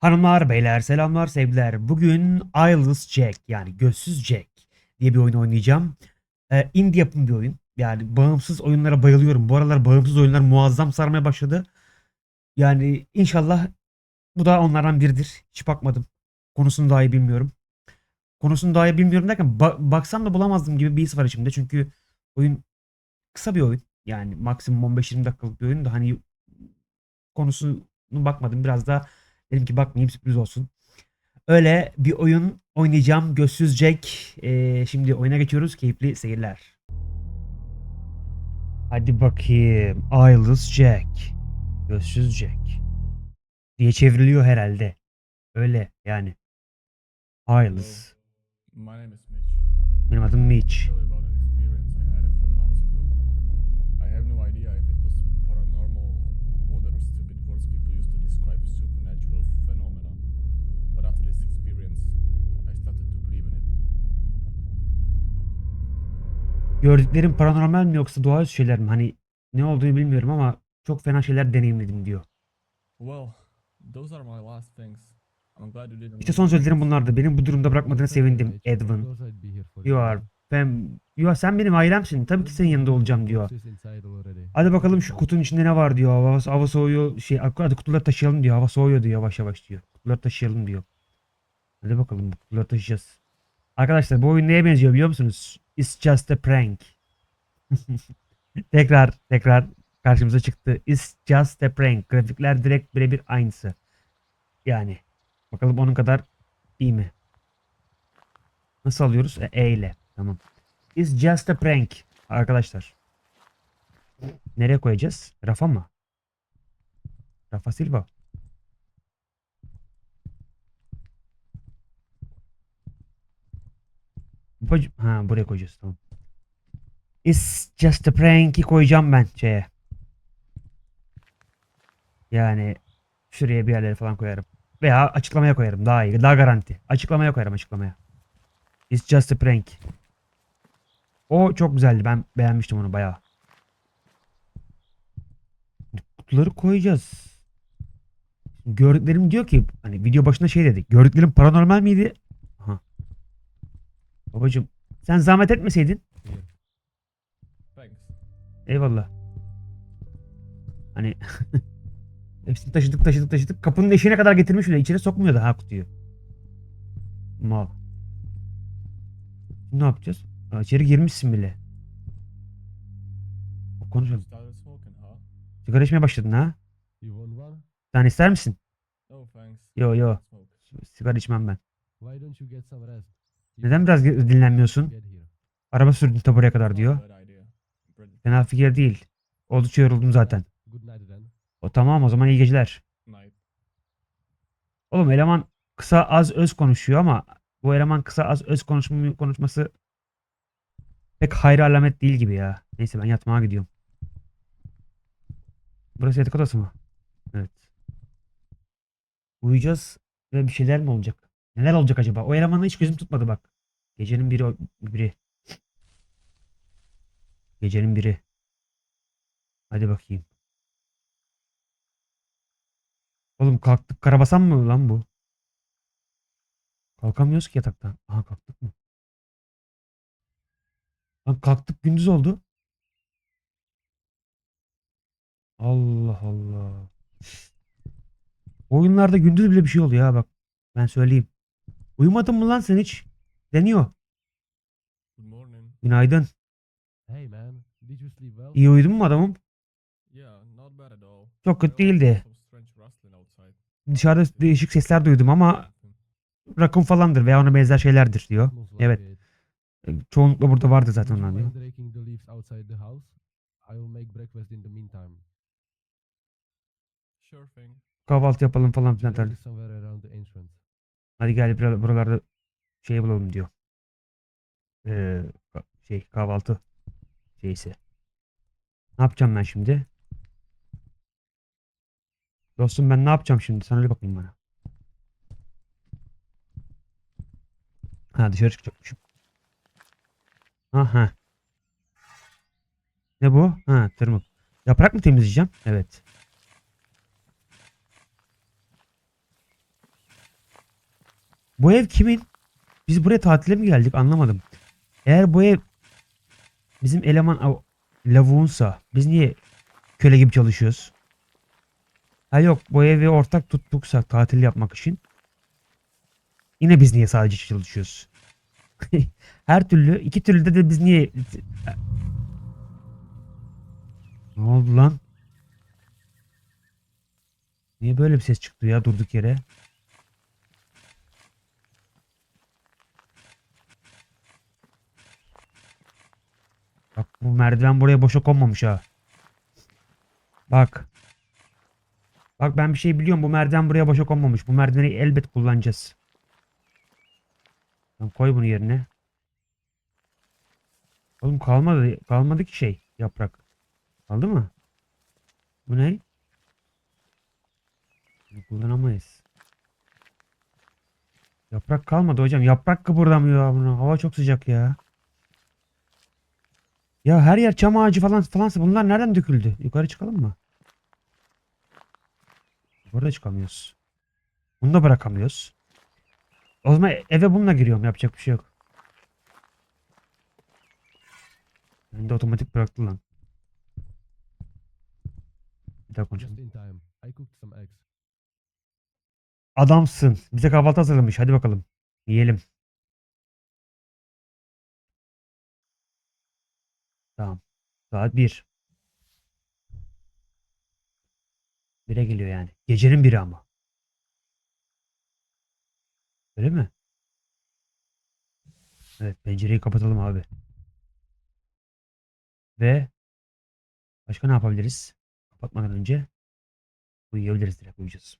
Hanımlar, beyler, selamlar, sevgiler. Bugün Eyeless Jack yani Gözsüz Jack diye bir oyun oynayacağım. Ee, indie yapım bir oyun. Yani bağımsız oyunlara bayılıyorum. Bu aralar bağımsız oyunlar muazzam sarmaya başladı. Yani inşallah bu da onlardan biridir. Hiç bakmadım. Konusunu daha iyi bilmiyorum. Konusunu daha iyi bilmiyorum derken ba- baksam da bulamazdım gibi bir his var içimde. Çünkü oyun kısa bir oyun. Yani maksimum 15-20 dakikalık bir oyun da hani konusunu bakmadım. Biraz da Dedim ki bakmayayım sürpriz olsun. Öyle bir oyun oynayacağım. Gözsüz Jack. Ee, şimdi oyuna geçiyoruz. Keyifli seyirler. Hadi bakayım. Eyeless Jack. Gözsüz Jack. Diye çevriliyor herhalde. Öyle yani. Eyeless. Benim adım Mitch. Tell you about an experience I had a few months ago. I have no idea if it was paranormal or whatever stupid words people use to describe supernatural phenomena. But after this experience, I started to believe in it. Gördüklerim paranormal mi yoksa doğaüstü şeyler mi? Hani ne olduğunu bilmiyorum ama çok fena şeyler deneyimledim diyor. Well, those are my last things. I'm glad you didn't. İşte son sözlerim bunlardı. Benim bu durumda bırakmadığına sevindim Edwin. You are you are, sen benim ailemsin. Tabii ki senin yanında olacağım diyor. Hadi bakalım şu kutunun içinde ne var diyor. Hava, hava soğuyor. Şey, hadi kutuları taşıyalım diyor. Hava soğuyor diyor yavaş yavaş diyor. Kutuları taşıyalım diyor. Hadi bakalım kutuları taşıyacağız. Arkadaşlar bu oyun neye benziyor biliyor musunuz? It's just a prank. tekrar tekrar karşımıza çıktı. It's just a prank. Grafikler direkt birebir aynısı. Yani. Bakalım onun kadar iyi mi? Nasıl alıyoruz? E, e ile. Tamam. It's just a prank. Arkadaşlar. Nereye koyacağız? Rafa mı? Rafa Silva. Ha buraya koyacağız tamam. It's just a prank'i koyacağım ben şeye. Yani şuraya bir yerlere falan koyarım. Veya açıklamaya koyarım daha iyi. Daha garanti. Açıklamaya koyarım açıklamaya. It's just a prank. O çok güzeldi. Ben beğenmiştim onu bayağı. Kutuları koyacağız. Gördüklerim diyor ki hani video başında şey dedik. Gördüklerim paranormal miydi? Babacım sen zahmet etmeseydin. Eyvallah. Hani hepsini taşıdık taşıdık taşıdık. Kapının eşiğine kadar getirmiş bile. içeri sokmuyor da ha kutuyu. Mal. Ne yapacağız? Aa, içeri girmişsin bile. Konuşalım. Sigara içmeye başladın ha? Sen ister misin? Thanks. Yo yo. Sigara içmem ben. Why don't you get some rest? Neden biraz dinlenmiyorsun? Araba sürdün ta buraya kadar diyor. Fena fikir değil. Oldukça yoruldum zaten. O tamam o zaman iyi geceler. Oğlum eleman kısa az öz konuşuyor ama bu eleman kısa az öz konuşma, konuşması pek hayra alamet değil gibi ya. Neyse ben yatmaya gidiyorum. Burası yatak odası mı? Evet. Uyuyacağız ve bir şeyler mi olacak? Neler olacak acaba? O elemanı hiç gözüm tutmadı bak. Gecenin biri biri. Gecenin biri. Hadi bakayım. Oğlum kalktık karabasan mı lan bu? Kalkamıyoruz ki yataktan. Aha kalktık mı? Lan kalktık gündüz oldu. Allah Allah. Oyunlarda gündüz bile bir şey oluyor ha bak. Ben söyleyeyim. Uyumadın mı lan sen hiç? Deniyor. Good morning. Günaydın. Hey man, did you sleep well? İyi uyudun mu adamım? Yeah, not bad at all. Çok kötü değildi. Dışarıda değişik sesler duydum ama rakun falandır veya ona benzer şeylerdir diyor. Evet. E, Çoğunlukla burada vardı zaten onlar diyor. Kahvaltı yapalım falan filan. Tarzı. Hadi gel bura- buralarda şey bulalım diyor. Ee, şey kahvaltı şeysi. Ne yapacağım ben şimdi? Dostum ben ne yapacağım şimdi? Sen öyle bakayım bana. Ha dışarı çıkacakmışım. Aha. Ne bu? Ha tırmık. Yaprak mı temizleyeceğim? Evet. Bu ev kimin? Biz buraya tatile mi geldik anlamadım. Eğer bu ev bizim eleman av- lavuğunsa biz niye köle gibi çalışıyoruz? Ha yok bu evi ortak tuttuksa tatil yapmak için yine biz niye sadece çalışıyoruz? Her türlü iki türlü de, de biz niye ne oldu lan? Niye böyle bir ses çıktı ya durduk yere? Bu merdiven buraya boşa konmamış ha. Bak. Bak ben bir şey biliyorum. Bu merdiven buraya boşa konmamış. Bu merdiveni elbet kullanacağız. Tamam, koy bunu yerine. Oğlum kalmadı. Kalmadı ki şey. Yaprak. Kaldı mı? Bu ne? Bunu kullanamayız. Yaprak kalmadı hocam. Yaprak kıpırdamıyor. Hava çok sıcak ya. Ya her yer çam ağacı falan falansa bunlar nereden döküldü? Yukarı çıkalım mı? Yukarıda çıkamıyoruz. Bunu da bırakamıyoruz. O zaman eve bununla giriyorum. Yapacak bir şey yok. Ben de otomatik bıraktı lan. Bir daha konuşalım. Adamsın. Bize kahvaltı hazırlamış. Hadi bakalım. Yiyelim. Tamam. Saat 1. 1'e geliyor yani. Gecenin biri ama. Öyle mi? Evet pencereyi kapatalım abi. Ve başka ne yapabiliriz? Kapatmadan önce uyuyabiliriz direkt uyuyacağız.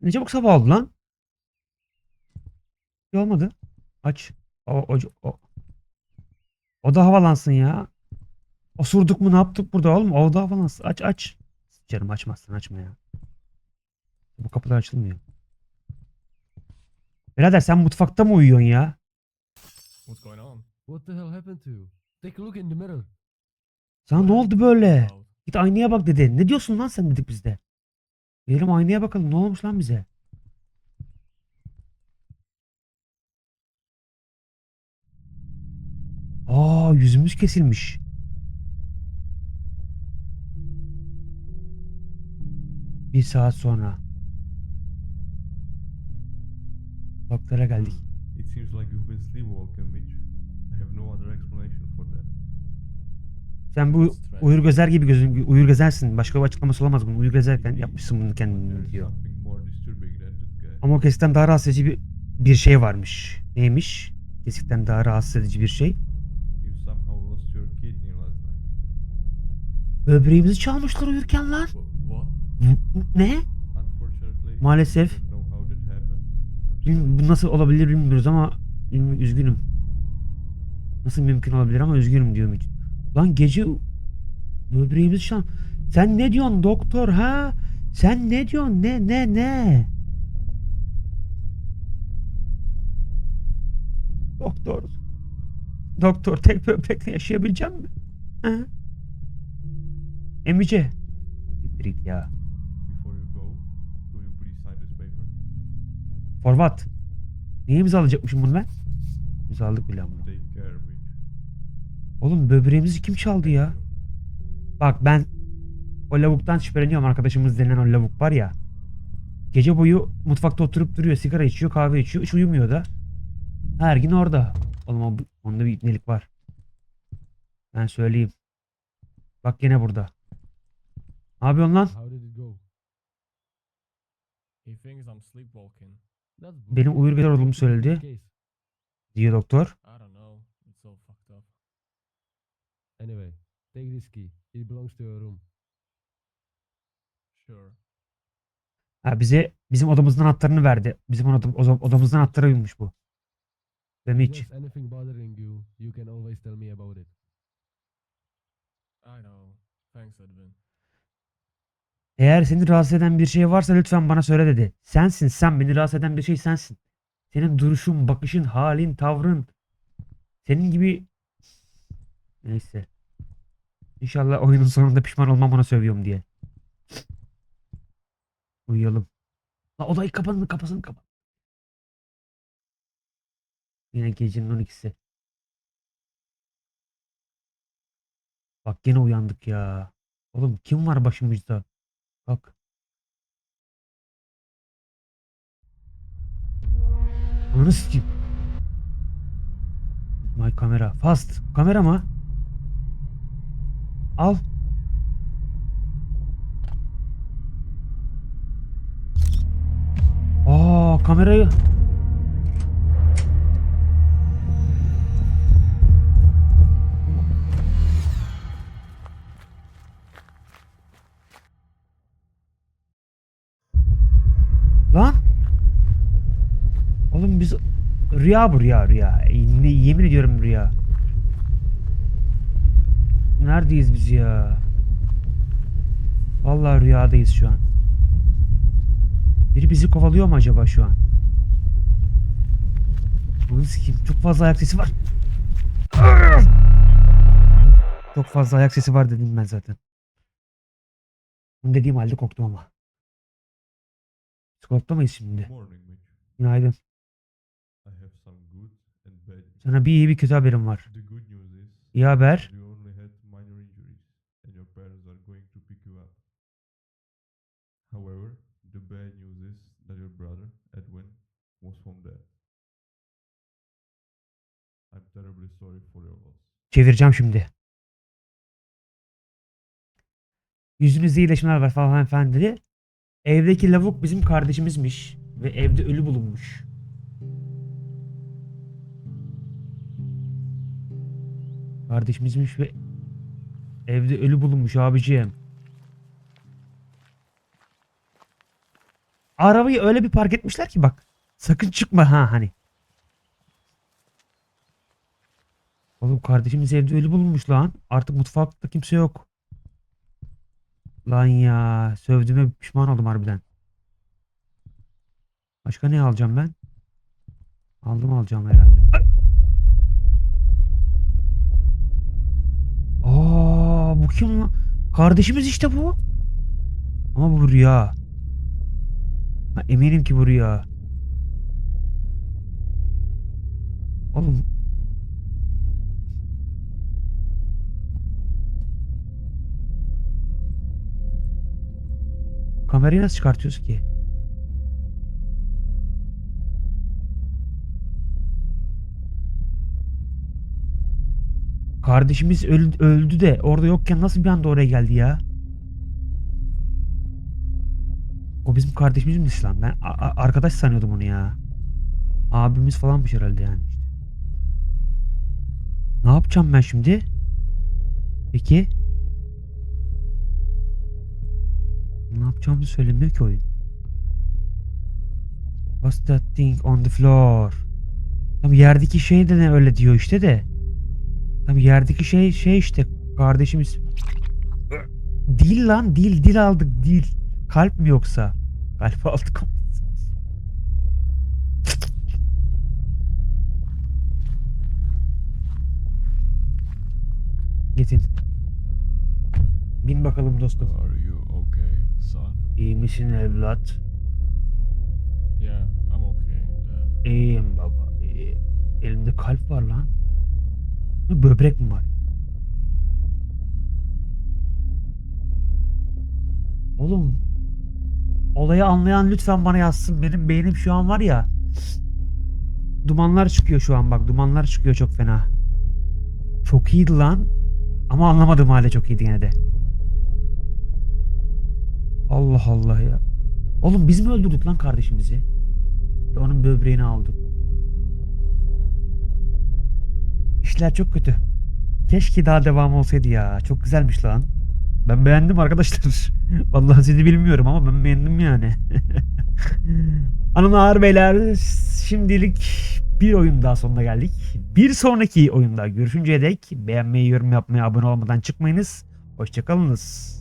Ne çabuk sabah oldu lan. Bir olmadı. Aç. O, o, o. o da havalansın ya. Osurduk mu ne yaptık burada oğlum? O da havalansın. Aç aç. Canım açmazsın açma ya. Bu kapılar açılmıyor. Birader sen mutfakta mı uyuyorsun ya? What's going on? What the hell happened to you? Take a look in the mirror. Sana ne oldu böyle? Git aynaya bak dedi. Ne diyorsun lan sen dedik bizde. Gidelim aynaya bakalım ne olmuş lan bize. Aa yüzümüz kesilmiş. Bir saat sonra. Doktora geldik. It seems like you've been sleepwalking, Mitch. I have no other explanation for that. Sen bu uyur gezer gibi gözün uyur gezersin. Başka bir açıklaması olamaz bunun. Uyur gezerken yapmışsın bunu kendin diyor. Ama o kesikten daha rahatsız edici bir, bir şey varmış. Neymiş? Kesikten daha rahatsız edici bir şey. You somehow lost your kidney last night. Böbreğimizi çalmışlar uyurken lan. Ne? Maalesef. Bu nasıl olabilir bilmiyoruz ama üzgünüm. Nasıl mümkün olabilir ama üzgünüm diyorum hiç. Lan gece böbreğimizi çal. Sen ne diyorsun doktor ha? Sen ne diyorsun? Ne ne ne? Doktor. Doktor tek böbrekle yaşayabileceğim mi? Ha? Emice. Siktir git ya. Before you go, could you please sign this paper? For what? Niye imzalayacakmışım bunu ben? İmzaladık bile ama. Oğlum böbreğimizi kim çaldı ya? Bak ben o lavuktan şüpheleniyorum. Arkadaşımız denilen o lavuk var ya. Gece boyu mutfakta oturup duruyor. Sigara içiyor, kahve içiyor. Hiç uyumuyor da. Her gün orada. Oğlum onda bir ipnelik var. Ben söyleyeyim. Bak gene burada. Ne yapıyorsun lan? How did it go? He thinks I'm sleepwalking. That's Benim uyur gezer olduğumu söyledi. Diyor doktor. I don't know. It's all fucked up. Anyway, take this key. It belongs to your room. Sure. Ha, bize bizim odamızın anahtarını verdi. Bizim odam, odam- odamızın anahtarıymış bu. If Mitch. there's anything bothering you, you can always tell me about it. I know. Thanks, Edwin. Eğer seni rahatsız eden bir şey varsa lütfen bana söyle dedi. Sensin sen beni rahatsız eden bir şey sensin. Senin duruşun, bakışın, halin, tavrın. Senin gibi... Neyse. İnşallah oyunun sonunda pişman olmam ona sövüyorum diye. Uyuyalım. La odayı kapatın kapasın kapat. Yine gecenin 12'si. Bak gene uyandık ya. Oğlum kim var başımızda? Ananı sikeyim. My kamera. Fast. Kamera mı? Al. Aa kamerayı. Rüya bu rüya rüya. Ne, yemin ediyorum rüya. Neredeyiz biz ya? Vallahi rüyadayız şu an. Biri bizi kovalıyor mu acaba şu an? Bunu sikeyim. Çok fazla ayak sesi var. Çok fazla ayak sesi var dedim ben zaten. Bunu dediğim halde korktum ama. Psikologda mıyız şimdi? Günaydın. I have some good and bad news. Sana bir iyi bir kötü haberim var. İyi haber. Çevireceğim şimdi. Yüzünüzde iyileşmeler var falan dedi. Evdeki lavuk bizim kardeşimizmiş. Ve evde ölü bulunmuş. Kardeşimizmiş ve evde ölü bulunmuş abiciğim. Arabayı öyle bir park etmişler ki bak. Sakın çıkma ha hani. Oğlum kardeşimiz evde ölü bulunmuş lan. Artık mutfakta kimse yok. Lan ya sövdüğüme pişman oldum harbiden. Başka ne alacağım ben? Aldım alacağım herhalde. Aa bu kim lan? Kardeşimiz işte bu. Ama bu rüya. Ha, eminim ki bu rüya. Oğlum Kamerayı nasıl çıkartıyoruz ki? Kardeşimiz öldü, öldü de orada yokken nasıl bir anda oraya geldi ya? O bizim kardeşimizmiş lan. Ben arkadaş sanıyordum onu ya. Abimiz falanmış herhalde yani. Ne yapacağım ben şimdi? Peki. Ne yapacağımı söylemiyor ki oyun. What's that thing on the floor? Tam yerdeki şey de ne öyle diyor işte de. Tam yerdeki şey şey işte kardeşimiz. Dil lan dil dil aldık dil. Kalp mi yoksa? Kalp aldık. Getin. Bin bakalım dostum. Are you okay, son? İyi misin evlat? Yeah, I'm okay, Dad. İyiyim baba. iyi. Elimde kalp var lan. Böbrek mi var? Oğlum. Olayı anlayan lütfen bana yazsın. Benim beynim şu an var ya. Dumanlar çıkıyor şu an bak. Dumanlar çıkıyor çok fena. Çok iyiydi lan. Ama anlamadım hala çok iyiydi gene de. Allah Allah ya. Oğlum biz mi öldürdük lan kardeşimizi? Ve onun böbreğini aldık. İşler çok kötü. Keşke daha devam olsaydı ya. Çok güzelmiş lan. Ben beğendim arkadaşlar. Vallahi sizi bilmiyorum ama ben beğendim yani. Hanımlar beyler şimdilik bir oyun daha sonuna geldik. Bir sonraki oyunda görüşünceye dek beğenmeyi, yorum yapmayı, abone olmadan çıkmayınız. Hoşçakalınız.